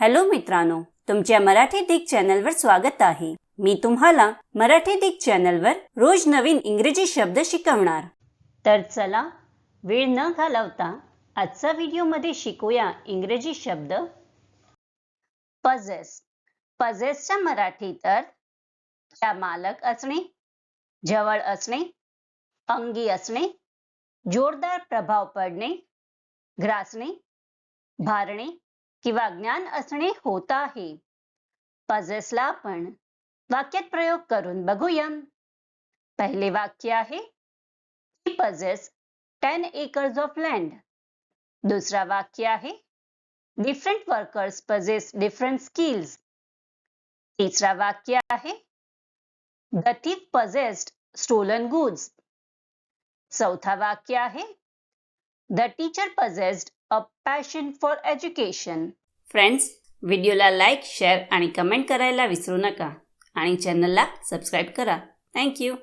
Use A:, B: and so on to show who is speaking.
A: Hello मित्रांनो तुमच्या मराठी दिग चॅनलवर स्वागत आहे. मी तुम्हाला मराठी दिग चॅनलवर रोज नवीन इंग्रजी शब्द शिकवणार. तर चला वेळ न घालवता आजचा व्हिडिओमध्ये शिकूया इंग्रजी शब्द पजेस पजेसच्या मराठीत तर त्या मालक असणे जवळ असणे अंगी असणे जोरदार प्रभाव पडणे ग्रासणे भारणे किंवा ज्ञान असणे होत आहे. पजेसला आपण वाक्यात प्रयोग करून बघूया पहिले वाक्य आहे possess ten acres of land दुसरा वाक्य आहे different workers possess different skills तिसरा वाक्य आहे the thief possessed stolen goods चौथा वाक्य आहे the teacher possessed a passion for education friends व्हिडिओला लाईक शेअर आणि कमेंट करायला विसरू नका. आणि चॅनलला सबस्क्राईब करा. थँक्यू